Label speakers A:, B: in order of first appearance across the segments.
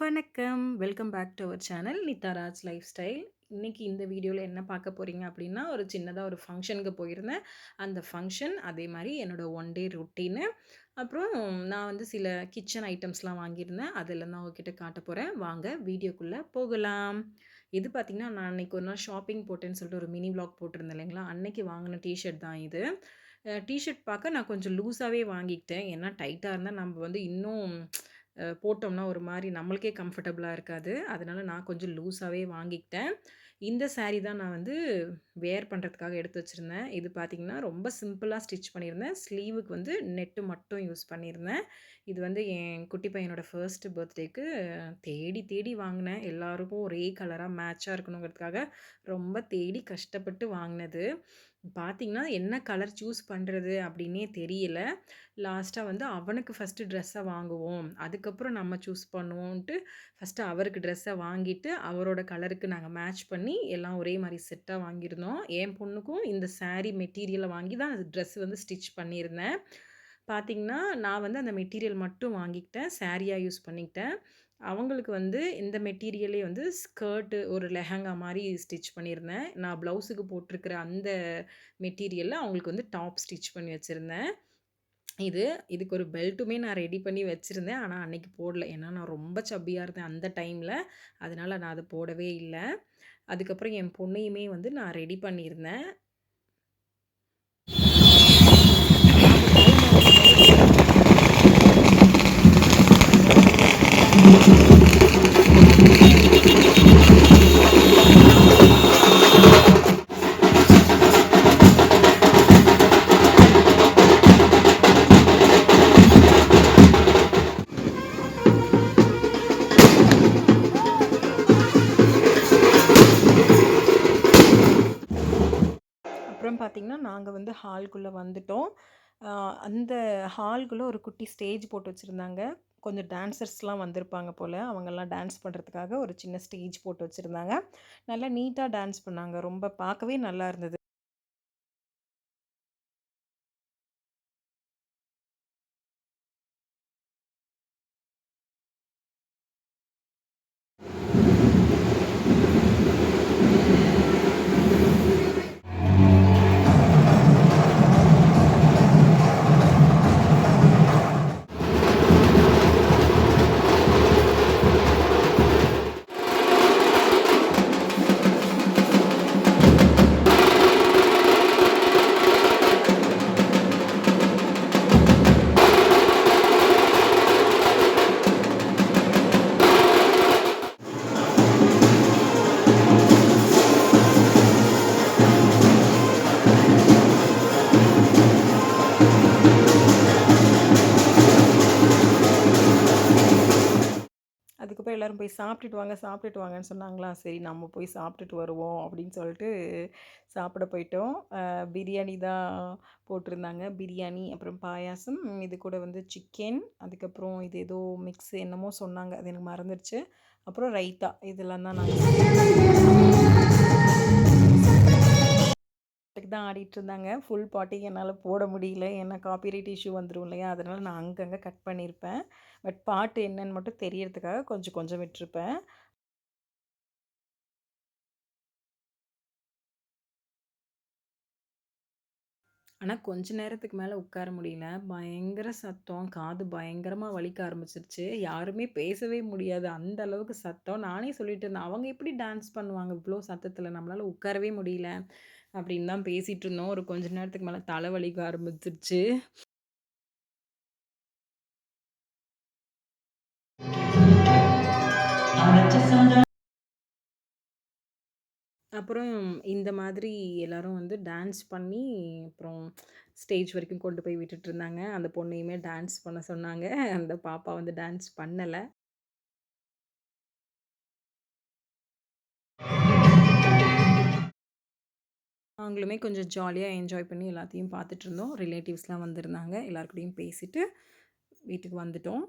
A: வணக்கம். Welcome back to our channel Nitharaj lifestyle. இன்றைக்கி இந்த வீடியோவில் என்ன பார்க்க போகிறீங்க அப்படின்னா, ஒரு சின்னதாக ஒரு ஃபங்க்ஷனுக்கு போயிருந்தேன். அந்த ஃபங்க்ஷன் அதே மாதிரி என்னோட ஒன் டே ரொட்டீனு. அப்புறம் நான் வந்து சில கிச்சன் ஐட்டம்ஸ்லாம் வாங்கியிருந்தேன். அதெல்லாம் தான் உங்ககிட்ட காட்ட போகிறேன் வாங்க வீடியோக்குள்ளே போகலாம். இது பார்த்தீங்கன்னா, நான் அன்னைக்கு ஒரு நாள் ஷாப்பிங் போட்டேன்னு சொல்லிட்டு ஒரு மினி விளாக் போட்டிருந்தேன் இல்லைங்களா? அன்னைக்கு வாங்கின டிஷர்ட் தான் இது. டிஷர்ட் பார்க்க நான் கொஞ்சம் லூஸாகவே வாங்கிக்கிட்டேன். ஏன்னா டைட்டாக இருந்தால் நம்ம வந்து இன்னும் போட்டோம்னா ஒரு மாதிரி நம்மளுக்கே கம்ஃபர்டபுளாக இருக்காது. அதனால் நான் கொஞ்சம் லூஸாகவே வாங்கிக்கிட்டேன். இந்த சாரீ தான் நான் வந்து வேர் பண்ணுறதுக்காக எடுத்து வச்சுருந்தேன் இது பார்த்திங்கன்னா ரொம்ப சிம்பிளாக ஸ்டிச் பண்ணியிருந்தேன். ஸ்லீவுக்கு வந்து நெட்டு மட்டும் யூஸ் பண்ணியிருந்தேன். இது வந்து என் குட்டி பையனோட ஃபர்ஸ்ட் பர்த்டேக்கு தேடி தேடி வாங்கினேன் எல்லாருக்கும் ஒரே கலராக மேட்சாக இருக்கணுங்கிறதுக்காக ரொம்ப தேடி கஷ்டப்பட்டு வாங்கினது பார்த்தீங்கன்னா, என்ன கலர் சூஸ் பண்ணுறது அப்படின்னே தெரியல. லாஸ்ட்டாக வந்து அவனுக்கு ஃபர்ஸ்ட்டு ட்ரெஸ்ஸை வாங்குவோம். அதுக்கப்புறம் நம்ம சூஸ் பண்ணுவோன்ட்டு ஃபர்ஸ்ட்டு அவருக்கு ட்ரெஸ்ஸை வாங்கிட்டு, அவரோட கலருக்கு நாங்கள் மேட்ச் பண்ணி எல்லாம் ஒரே மாதிரி செட்டாக வாங்கியிருந்தோம். என் பொண்ணுக்கும் இந்த சாரீ மெட்டீரியலை வாங்கி தான் ட்ரெஸ் வந்து ஸ்டிச் பண்ணியிருந்தேன். பார்த்திங்கன்னா நான் வந்து அந்த மெட்டீரியல் மட்டும் வாங்கிக்கிட்டேன். சாரியாக யூஸ் பண்ணிக்கிட்டேன். அவங்களுக்கு வந்து இந்த மெட்டீரியலே வந்து ஸ்கர்ட்டு ஒரு லெஹங்கா மாதிரி ஸ்டிச் பண்ணியிருந்தேன். நான் ப்ளவுஸுக்கு போட்டிருக்கிற அந்த மெட்டீரியலில் அவங்களுக்கு வந்து டாப் ஸ்டிச் பண்ணி வச்சுருந்தேன் இது இதுக்கு ஒரு பெல்ட்டுமே நான் ரெடி பண்ணி வச்சுருந்தேன் ஆனால் அன்னைக்கு போடல. ஏன்னா நான் ரொம்ப சப்பியாக இருந்தேன் அந்த டைமில் அதனால் நான் அதை போடவே இல்லை அதுக்கப்புறம் என் பொண்ணையுமே வந்து நான் ரெடி பண்ணியிருந்தேன். வந்து ஹால்குள்ளே வந்துட்டோம். அந்த ஹால்குள்ளே ஒரு குட்டி ஸ்டேஜ் போட்டு வச்சுருந்தாங்க கொஞ்சம் டான்சர்ஸ்லாம் வந்திருப்பாங்க போல் அவங்கெல்லாம் டான்ஸ் பண்ணுறதுக்காக ஒரு சின்ன ஸ்டேஜ் போட்டு வச்சுருந்தாங்க நல்லா நீட்டாக டான்ஸ் பண்ணாங்க. ரொம்ப பார்க்கவே நல்லா இருந்தது. அதுக்கப்புறம் எல்லாரும் போய் சாப்பிட்டுட்டு வாங்க, சாப்பிட்டுட்டு வாங்கன்னு சொன்னாங்களா, சரி நம்ம போய் சாப்பிட்டுட்டு வருவோம் அப்படின்னு சொல்லிட்டு சாப்பிட போயிட்டோம். பிரியாணி தான் போட்டிருந்தாங்க. பிரியாணி, அப்புறம் பாயாசம், இது கூட வந்து சிக்கன், அதுக்கப்புறம் இது ஏதோ மிக்ஸ் என்னமோ சொன்னாங்க. அது எனக்கு மறந்துடுச்சு அப்புறம் ரைத்தா இதெல்லாம் தான் நாங்கள் பாட்டுக்கு தான் ஆடிட்டு இருந்தாங்க. ஃபுல் பாட்டி என்னால் போட முடியல. ஏன்னா காப்பிரைட் இஷ்யூ வந்துரும் இல்லையா? அதனால நான் அங்கங்கே கட் பண்ணியிருப்பேன். பட் பாட்டு என்னன்னு மட்டும் தெரியறதுக்காக கொஞ்சம் கொஞ்சம் விட்டுருப்பேன். ஆனா கொஞ்ச நேரத்துக்கு மேல உட்கார முடியல. பயங்கர சத்தம். காது பயங்கரமாக வலிக்க ஆரம்பிச்சிருச்சு யாருமே பேசவே முடியாது. அந்த அளவுக்கு சத்தம். நானே சொல்லிட்டு இருந்தேன். அவங்க எப்படி டான்ஸ் பண்ணுவாங்க இவ்வளோ சத்தத்தில் நம்மளால உட்காரவே முடியல. அப்படின்னு தான் பேசிகிட்டு இருந்தோம். ஒரு கொஞ்ச நேரத்துக்கு மேலே தலை வலிக்க அப்புறம் இந்த மாதிரி எல்லாரும் வந்து டான்ஸ் பண்ணி, அப்புறம் ஸ்டேஜ் வரைக்கும் கொண்டு போய் விட்டுட்டு இருந்தாங்க. அந்த பொண்ணையுமே டான்ஸ் பண்ண சொன்னாங்க. அந்த பாப்பா வந்து டான்ஸ் பண்ணலை நாங்களுமே கொஞ்சம் ஜாலியாக என்ஜாய் பண்ணி எல்லாத்தையும் பார்த்துட்டு இருந்தோம். ரிலேட்டிவ்ஸ்லாம் வந்திருந்தாங்க. எல்லாருக்கூடையும் கூடயும் பேசிட்டு வீட்டுக்கு வந்துட்டோம்.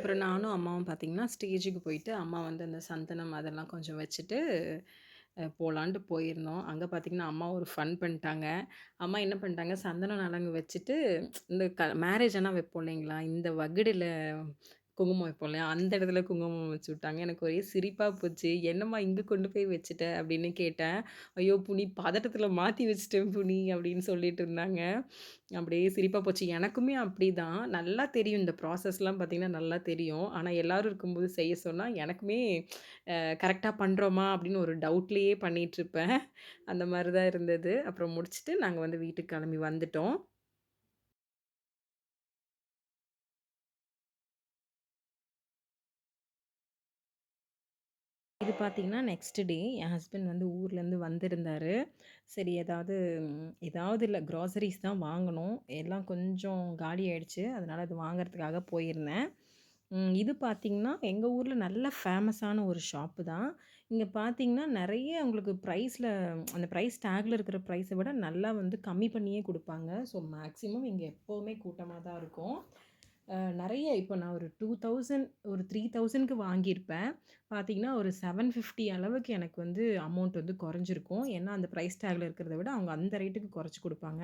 A: அப்புறம் நானும் அம்மாவும் பார்த்தீங்கன்னா, ஸ்டேஜுக்கு போயிட்டு அம்மா வந்து அந்த சந்தனம் அதெல்லாம் கொஞ்சம் வச்சுட்டு போகலான்ட்டு போயிருந்தோம். அங்கே பார்த்தீங்கன்னா, அம்மா ஒரு ஃபன் பண்ணிட்டாங்க. அம்மா என்ன பண்ணிட்டாங்க, சந்தனம் நலங்கு வச்சுட்டு இந்த க மேரேஜ் ஆனால் வைப்போம் இல்லைங்களா? இந்த வகுடுல குங்குமம் வைப்போம் இல்லையா? அந்த இடத்துல குங்குமம் வச்சு விட்டாங்க. எனக்கு ஒரே சிரிப்பாக போச்சு. "என்னம்மா இங்கே கொண்டு போய் வச்சுட்ட?" அப்படின்னு கேட்டேன். "ஐயோ! புனி பதட்டத்தில் மாற்றி வச்சுட்டேன் புனி" அப்படின்னு சொல்லிட்டு இருந்தாங்க. அப்படியே சிரிப்பாக போச்சு. எனக்குமே அப்படிதான். நல்லா தெரியும் இந்த ப்ராசஸ்லாம் பார்த்திங்கன்னா நல்லா தெரியும். ஆனால் எல்லாரும் இருக்கும்போது செய்ய சொன்னால் எனக்குமே கரெக்டாக பண்ணுறோமா அப்படின்னு ஒரு டவுட்லேயே பண்ணிகிட்ருப்பேன் அந்த மாதிரி தான் இருந்தது. அப்புறம் முடிச்சுட்டு நாங்கள் வந்து வீட்டுக்கு கிளம்பி வந்துட்டோம். இது பார்த்திங்கன்னா நெக்ஸ்ட் டே என் ஹஸ்பண்ட் வந்து ஊர்லேருந்து வந்திருந்தார் சரி ஏதாவது ஏதாவது இல்லை க்ராசரிஸ் தான் வாங்கணும். எல்லாம் கொஞ்சம் காலி ஆகிடுச்சு அதனால் அது வாங்குறதுக்காக போயிருந்தேன். இது பார்த்திங்கன்னா எங்கள் ஊரில் நல்ல ஃபேமஸான ஒரு ஷாப்பு தான். இங்கே பார்த்தீங்கன்னா, நிறைய உங்களுக்கு ப்ரைஸில் அந்த ப்ரைஸ் டேக்ல இருக்கிற ப்ரைஸை விட நல்லா வந்து கம்மி பண்ணியே கொடுப்பாங்க ஸோ மேக்ஸிமம் இங்கே எப்போவுமே கூட்டமாக தான் இருக்கும். நிறைய இப்போ நான் ஒரு 2000 ஒரு 3000க்கு வாங்கியிருப்பேன். பார்த்தீங்கன்னா, ஒரு 750 அளவுக்கு எனக்கு வந்து அமௌண்ட் வந்து குறைஞ்சிருக்கும். ஏன்னா, அந்த ப்ரைஸ் டேக்ல இருக்கிறத விட அவங்க அந்த ரேட்டுக்கு குறைச்சி கொடுப்பாங்க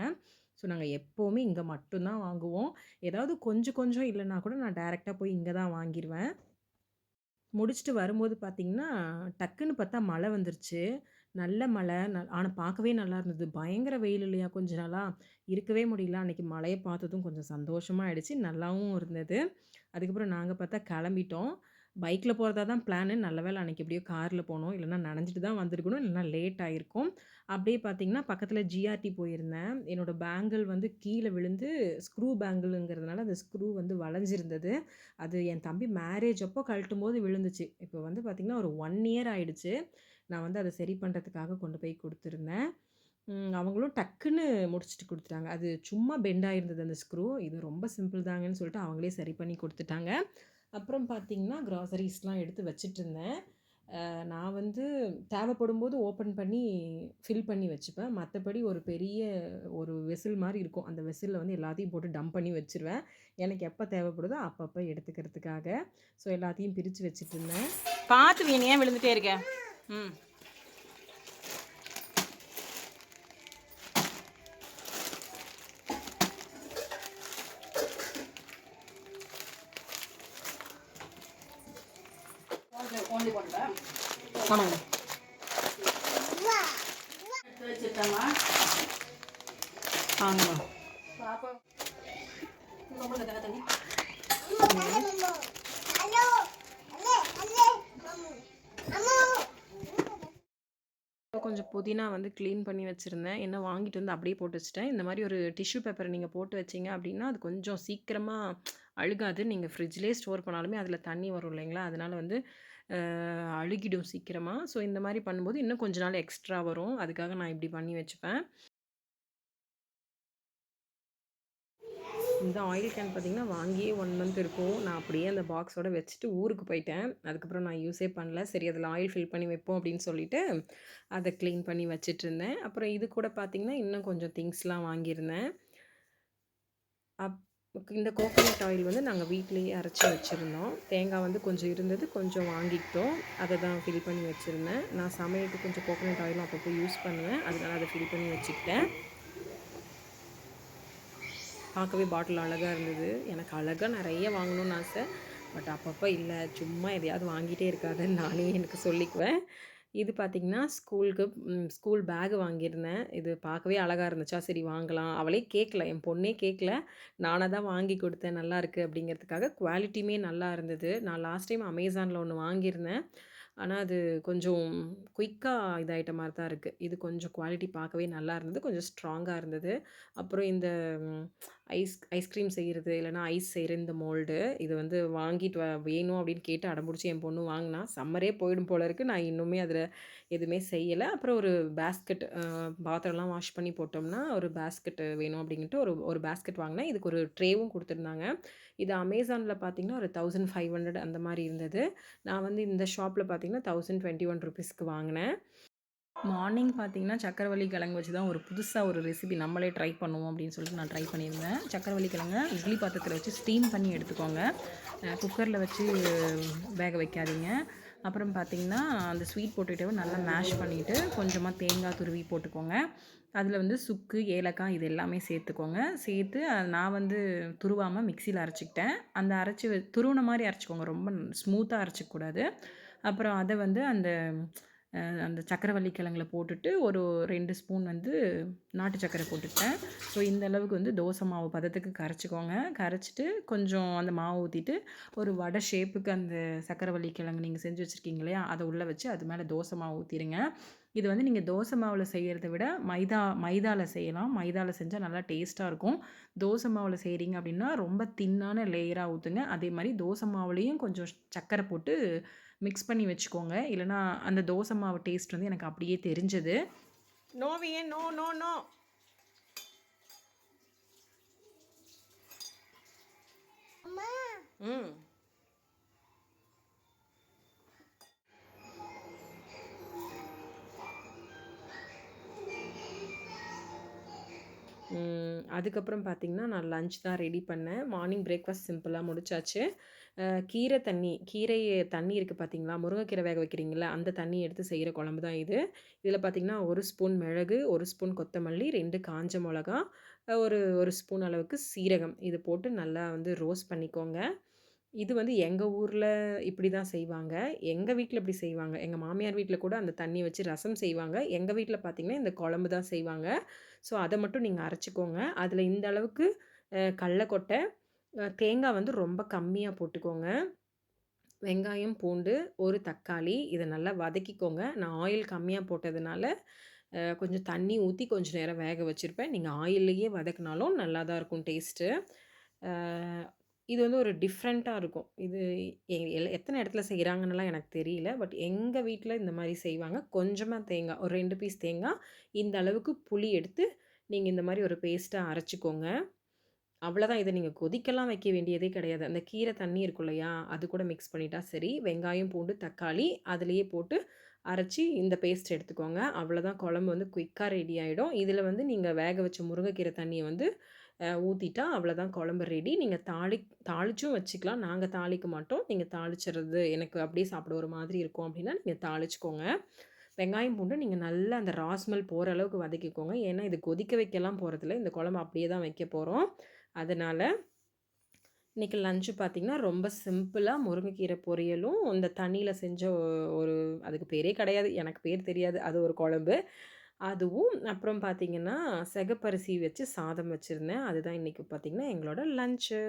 A: ஸோ, நாங்கள் எப்போவுமே இங்கே மட்டும்தான் வாங்குவோம். ஏதாவது கொஞ்சம் கொஞ்சம் இல்லைனா கூட நான் டைரெக்டாக போய் இங்கே தான் வாங்கிடுவேன் முடிச்சுட்டு வரும்போது பார்த்திங்கன்னா டக்குன்னு பார்த்தா மழை வந்துருச்சு. நல்ல மழை. ந ஆனால் பார்க்கவே நல்லா இருந்தது. பயங்கர வெயில் இல்லையா கொஞ்ச நாளாக இருக்கவே முடியல. அன்றைக்கி மழையை பார்த்ததும் கொஞ்சம் சந்தோஷமாக ஆயிடுச்சு. நல்லாவும் இருந்தது. அதுக்கப்புறம் நாங்கள் பார்த்தா கிளம்பிட்டோம். பைக்கில் போகிறதா தான் பிளானு. நல்ல வேளை அன்றைக்கி எப்படியோ காரில் போனோம். இல்லைனா நனைஞ்சிட்டு தான் வந்திருக்கணும். இல்லைனா லேட் ஆகிருக்கும் அப்படியே பார்த்தீங்கன்னா, பக்கத்தில் ஜிஆர்டி போயிருந்தேன். என்னோடய பேங்கிள் வந்து கீழே விழுந்து ஸ்க்ரூ பேங்கிள்ங்கிறதுனால அந்த ஸ்க்ரூ வந்து வளைஞ்சிருந்தது. அது என் தம்பி மேரேஜ் அப்போ கழட்டும் போது விழுந்துச்சு. இப்போ வந்து பார்த்திங்கன்னா ஒரு ஒன் இயர் ஆகிடுச்சு நான் வந்து அதை சரி பண்ணுறதுக்காக கொண்டு போய் கொடுத்துருந்தேன் அவங்களும் டக்குன்னு முடிச்சுட்டு கொடுத்துட்டாங்க அது சும்மா பெண்டாக இருந்தது அந்த ஸ்க்ரூ. இது ரொம்ப சிம்பிள் தாங்கன்னு சொல்லிட்டு அவங்களே சரி பண்ணி கொடுத்துட்டாங்க அப்புறம் பார்த்தீங்கன்னா, க்ராசரிஸ்லாம் எடுத்து வச்சுட்டு இருந்தேன் நான் வந்து தேவைப்படும்போது ஓப்பன் பண்ணி ஃபில் பண்ணி வச்சுப்பேன். மற்றபடி ஒரு பெரிய ஒரு வெசில் மாதிரி இருக்கும். அந்த வெசிலில் வந்து எல்லாத்தையும் போட்டு டம்ப் பண்ணி வச்சுருவேன். எனக்கு எப்போ தேவைப்படுதோ அப்பப்போ எடுத்துக்கிறதுக்காக. ஸோ எல்லாத்தையும் பிரித்து வச்சுட்டு
B: இருந்தேன் பார்த்து ஏன் விழுந்துகிட்டே இருக்கேன் ம்.
A: ஆமாங்க.
B: எடுத்து வச்சுட்டேம்மா.
A: ஆமா.
B: பாப்பா ரொம்ப தண்ணி தண்ணி.
A: கொஞ்சம் புதினா வந்து க்ளீன் பண்ணி வச்சுருந்தேன் என்ன வாங்கிட்டு வந்து அப்படியே போட்டு வச்சுட்டேன். இந்த மாதிரி ஒரு டிஷ்யூ பேப்பரை நீங்கள் போட்டு வச்சீங்க அப்படின்னா, அது கொஞ்சம் சீக்கிரமாக அழுகாது. நீங்கள் ஃப்ரிட்ஜ்லேயே ஸ்டோர் பண்ணாலுமே அதில் தண்ணி வரும் இல்லைங்களா? அதனால் வந்து அழுகிடும் சீக்கிரமாக ஸோ இந்த மாதிரி பண்ணும்போது இன்னும் கொஞ்ச நாள் எக்ஸ்ட்ரா வரும். அதுக்காக நான் இப்படி பண்ணி வச்சுப்பேன். இந்த ஆயில் கேன் பார்த்தீங்கன்னா, வாங்கியே ஒன் மந்த் இருக்கும். நான் அப்படியே அந்த பாக்ஸோட வச்சுட்டு ஊருக்கு போயிட்டேன். அதுக்கப்புறம் நான் யூஸே பண்ணல. சரி அதில் ஆயில் ஃபில் பண்ணி வைப்போம் அப்படின்னு சொல்லிட்டு, அதை க்ளீன் பண்ணி வச்சுட்டுருந்தேன். அப்புறம் இது கூட பார்த்தீங்கன்னா, இன்னும் கொஞ்சம் திங்ஸ்லாம் வாங்கியிருந்தேன். அப் இந்த கோகோனட் ஆயில் வந்து நாங்கள் வீட்லேயே அரைச்சி வச்சிருந்தோம். தேங்காய் வந்து கொஞ்சம் இருந்தது. கொஞ்சம் வாங்கிக்கிட்டோம். அதை தான் ஃபில் பண்ணி வச்சுருந்தேன் நான் சமையலுக்கு கொஞ்சம் கோகோனட் ஆயிலும் அப்பப்போ யூஸ் பண்ணுவேன். அதனால் அதை ஃபில் பண்ணி வச்சுக்கிட்டேன். பார்க்கவே பாட்டில் அழகாக இருந்தது. எனக்கு அழகாக நிறைய வாங்கணும்னு ஆசை. பட் அப்பப்போ இல்லை சும்மா எதையாவது வாங்கிட்டே இருக்காதுன்னு நானே எனக்கு சொல்லிக்குவேன். இது பார்த்தீங்கன்னா, ஸ்கூலுக்கு ஸ்கூல் பேக் வாங்கியிருந்தேன். இது பார்க்கவே அழகாக இருந்துச்சா, சரி வாங்கலாம். அவளே கேட்கல. என் பொண்ணே கேட்கல. நானாக தான் வாங்கி கொடுத்தேன் நல்லா இருக்குது அப்படிங்கிறதுக்காக. குவாலிட்டியுமே நல்லா இருந்தது. நான் லாஸ்ட் டைம் அமேசானில் ஒன்று வாங்கியிருந்தேன். ஆனால் அது கொஞ்சம் குயிக்காக இதாகிட்ட மாதிரி தான் இருக்குது இது கொஞ்சம் குவாலிட்டி பார்க்கவே நல்லா இருந்தது. கொஞ்சம் ஸ்ட்ராங்காக இருந்தது. அப்புறம் இந்த ஐஸ் ஐஸ்கிரீம் செய்கிறது இல்லைனா ஐஸ் செய்கிற இந்த மோல்டு. இது வந்து வாங்கிட்டு வ வேணும் அப்படின்னு கேட்டு அடம்பிடிச்சி என் பொண்ணு வாங்கினா சம்மரே போயிடும் போல இருக்குது நான் இன்னுமே அதில் எதுவுமே செய்யலை அப்புறம் ஒரு பேஸ்கெட் பாத்திரம்லாம் வாஷ் பண்ணி போட்டோம்னா, ஒரு பேஸ்கெட் வேணும் அப்படின்ட்டு ஒரு ஒரு பேஸ்கெட் வாங்கினேன் இதுக்கு ஒரு ட்ரேவும் கொடுத்துருந்தாங்க இது அமேசானில் பார்த்தீங்கன்னா, ஒரு 1500 அந்த மாதிரி இருந்தது. நான் வந்து இந்த ஷாப்பில் பார்த்தீங்கன்னா, தௌசண்ட் டுவெண்ட்டி ஒன் ருபீஸ்க்கு வாங்கினேன் மார்னிங் பார்த்தீங்கன்னா, சக்கரவள்ளி கிழங்கு வச்சு தான் ஒரு புதுசாக ஒரு ரெசிபி நம்மளே ட்ரை பண்ணுவோம் அப்படின்னு சொல்லிட்டு நான் ட்ரை பண்ணியிருந்தேன். சக்கரவள்ளி கிழங்கு இட்லி பாத்திரத்தில் வச்சு ஸ்டீம் பண்ணி எடுத்துக்கோங்க. குக்கரில் வச்சு வேக வைக்காதீங்க. அப்புறம் பார்த்தீங்கன்னா, அந்த ஸ்வீட் பொட்டேட்டோவ நல்லா மேஷ் பண்ணிவிட்டு கொஞ்சமாக தேங்காய் துருவி போட்டுக்கோங்க. அதில் வந்து சுக்கு, ஏலக்காய் இது எல்லாமே சேர்த்துக்கோங்க. சேர்த்து நான் வந்து துருவாமல் மிக்சியில் அரைச்சிக்கிட்டேன் அந்த அரைச்சி துருவின மாதிரி அரைச்சிக்கோங்க ரொம்ப ஸ்மூத்தாக அரைச்சிக்கூடாது அப்புறம் அதை வந்து அந்த அந்த சக்கரவள்ளி கிழங்குல போட்டுட்டு, ஒரு ரெண்டு ஸ்பூன் வந்து நாட்டு சக்கரை போட்டுட்டேன் ஸோ இந்த அளவுக்கு வந்து தோசை மாவு பதத்துக்கு கரைச்சிக்கோங்க கரைச்சிட்டு கொஞ்சம் அந்த மாவு ஊற்றிட்டு ஒரு வடை ஷேப்புக்கு அந்த சக்கரவள்ளி கிழங்கு நீங்கள் செஞ்சு வச்சுருக்கீங்க இல்லையா? அதை உள்ளே வச்சு அது மேலே தோசை மாவு ஊற்றிடுங்க இது வந்து நீங்கள் தோசை மாவில் செய்கிறத விட மைதா மைதாவில் செய்யலாம். மைதாவில் செஞ்சால் நல்லா டேஸ்ட்டாக இருக்கும். தோசை மாவில் செய்கிறீங்க அப்படின்னா, ரொம்ப தின்னான லேயராக ஊற்றுங்க அதே மாதிரி தோசை மாவுலேயும் கொஞ்சம் சக்கரை போட்டு மிக்ஸ் பண்ணி வச்சுக்கோங்க. இல்லைனா அந்த தோசை மாவு டேஸ்ட் வந்து எனக்கு அப்படியே தெரிஞ்சது.
B: நோவியன் நோ நோ நோ.
A: அதுக்கப்புறம் பார்த்தீங்கன்னா, நான் லஞ்ச் தான் ரெடி பண்ணேன். மார்னிங் பிரேக்ஃபாஸ்ட் சிம்பிளாக முடிச்சாச்சு. கீரை தண்ணி கீரை தண்ணி இருக்குது பார்த்தீங்களா? முருங்கைக்கீரை வேக வைக்கிறீங்களா அந்த தண்ணி எடுத்து செய்கிற குழம்பு தான் இது. இதில் பார்த்திங்கன்னா ஒரு ஸ்பூன் மிளகு, ஒரு ஸ்பூன் கொத்தமல்லி, ரெண்டு காஞ்ச மிளகா ஒரு ஒரு ஸ்பூன் அளவுக்கு சீரகம். இது போட்டு நல்லா வந்து ரோஸ்ட் பண்ணிக்கோங்க. இது வந்து எங்கள் ஊரில் இப்படி தான் செய்வாங்க. எங்கள் வீட்டில் இப்படி செய்வாங்க. எங்கள் மாமியார் வீட்டில் கூட அந்த தண்ணி வச்சு ரசம் செய்வாங்க. எங்கள் வீட்டில் பார்த்தீங்கன்னா, இந்த குழம்பு தான் செய்வாங்க. ஸோ அதை மட்டும் நீங்கள் அரைச்சிக்கோங்க அதில் இந்த அளவுக்கு கடலக்கொட்டை கொட்டை, தேங்காய் வந்து ரொம்ப கம்மியாக போட்டுக்கோங்க. வெங்காயம், பூண்டு, ஒரு தக்காளி இதை நல்லா வதக்கிக்கோங்க. நான் ஆயில் கம்மியாக போட்டதுனால, கொஞ்சம் தண்ணி ஊற்றி கொஞ்சம் நேரம் வேக வச்சுருப்பேன் நீங்கள் ஆயில்லயே வதக்கினாலும் நல்லா தான் இருக்கும் டேஸ்ட்டு. இது வந்து ஒரு டிஃப்ரெண்ட்டாக இருக்கும். இது எ எல் இடத்துல செய்கிறாங்கன்னுலாம் எனக்கு தெரியல. பட் எங்கள் வீட்டில் இந்த மாதிரி செய்வாங்க. கொஞ்சமாக தேங்காய், ஒரு ரெண்டு பீஸ் தேங்காய், இந்த அளவுக்கு புளி எடுத்து, நீங்கள் இந்த மாதிரி ஒரு பேஸ்ட்டாக அரைச்சிக்கோங்க அவ்வளோதான் இதை நீங்கள் கொதிக்கலாம் வைக்க வேண்டியதே கிடையாது. அந்த கீரை தண்ணி இருக்கும் இல்லையா? அது கூட மிக்ஸ் பண்ணிட்டா சரி. வெங்காயம், பூண்டு, தக்காளி அதுலேயே போட்டு அரைச்சி இந்த பேஸ்ட் எடுத்துக்கோங்க. அவ்வளோதான் குழம்பு வந்து குயிக்காக ரெடி ஆகிடும் இதில் வந்து நீங்கள் வேக வச்ச முருங்கைக்கீரை தண்ணியை வந்து ஊற்றிட்டா அவ்வளோதான் குழம்பு ரெடி. நீங்கள் தாளி தாளிச்சும் வச்சுக்கலாம். நாங்கள் தாளிக்க மாட்டோம். நீங்கள் தாளிச்சுறது எனக்கு அப்படியே சாப்பிட ஒரு மாதிரி இருக்கும் அப்படின்னா, நீங்கள் தாளிச்சுக்கோங்க. வெங்காயம், பூண்டு நீங்கள் நல்லா அந்த ராஸ்மல் போகிற அளவுக்கு வதக்கிக்கோங்க. ஏன்னா, இது கொதிக்க வைக்கலாம் போகிறதில்ல இந்த குழம்பு அப்படியே தான் வைக்க போகிறோம் அதனால் இன்னைக்கு லஞ்சு பார்த்தீங்கன்னா, ரொம்ப சிம்பிளாக முருங்கைக்கீரை பொரியலும், இந்த தண்ணியில் செஞ்ச ஒரு அதுக்கு பேரே கிடையாது. எனக்கு பேர் தெரியாது. அது ஒரு குழம்பு. அதுவும் அப்புறம் பார்த்தீங்கன்னா, சிகப்பரிசி வச்சு சாதம் வச்சுருந்தேன். அதுதான் இன்றைக்கி பார்த்தீங்கன்னா, எங்களோட லஞ்சு